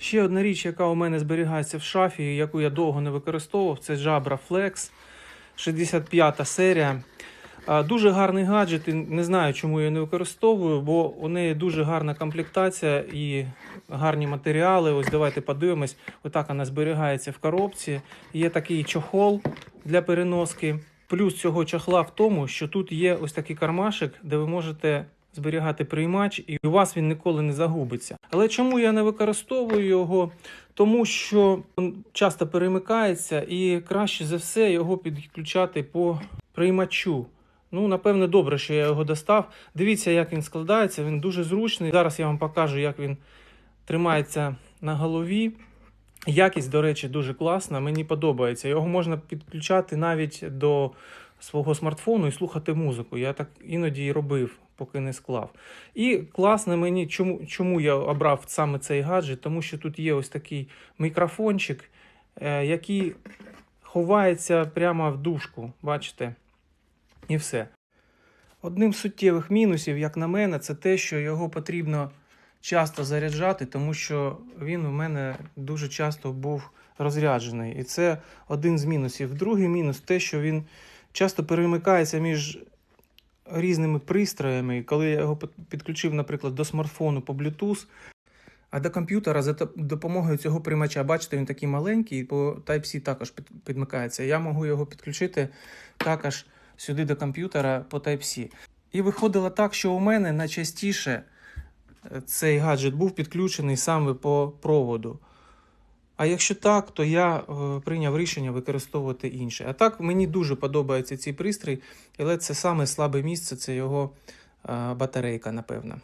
Ще одна річ, яка у мене зберігається в шафі, яку я довго не використовував, це Jabra Flex 65 серія. Дуже гарний гаджет, і не знаю, чому я не використовую, бо у неї дуже гарна комплектація і гарні матеріали. Ось давайте подивимось. Отак вона зберігається в коробці. Є такий чохол для переноски. Плюс цього чохла в тому, що тут є ось такий кармашик, де ви можете зберігати приймач, і у вас він ніколи не загубиться. Але чому я не використовую його? Тому що він часто перемикається, і краще за все його підключати по приймачу. Ну, напевне, добре, що я його достав. Дивіться, як він складається, він дуже зручний. Зараз я вам покажу, як він тримається на голові. Якість, до речі, дуже класна. Мені подобається. Його можна підключати навіть до свого смартфону і слухати музику. Я так іноді і робив, поки не склав. І класно мені, чому, чому я обрав саме цей гаджет, тому що тут є ось такий мікрофончик, е, який ховається прямо в дужку. Бачите? І все. Одним з суттєвих мінусів, як на мене, це те, що його потрібно часто заряджати, тому що він у мене дуже часто був розряджений. І це один з мінусів. Другий мінус те, що він часто перемикається між різними пристроями. Коли я його підключив, наприклад, до смартфону по Bluetooth, а до комп'ютера за допомогою цього приймача, бачите, він такий маленький, по Type-C також підмикається. Я можу його підключити також сюди до комп'ютера по Type-C. І виходило так, що у мене найчастіше е, цей гаджет був підключений саме по проводу. А якщо так, то я е, прийняв рішення використовувати інше. А так мені дуже подобається цей пристрій, але це саме слабе місце це його е, батарейка, напевно.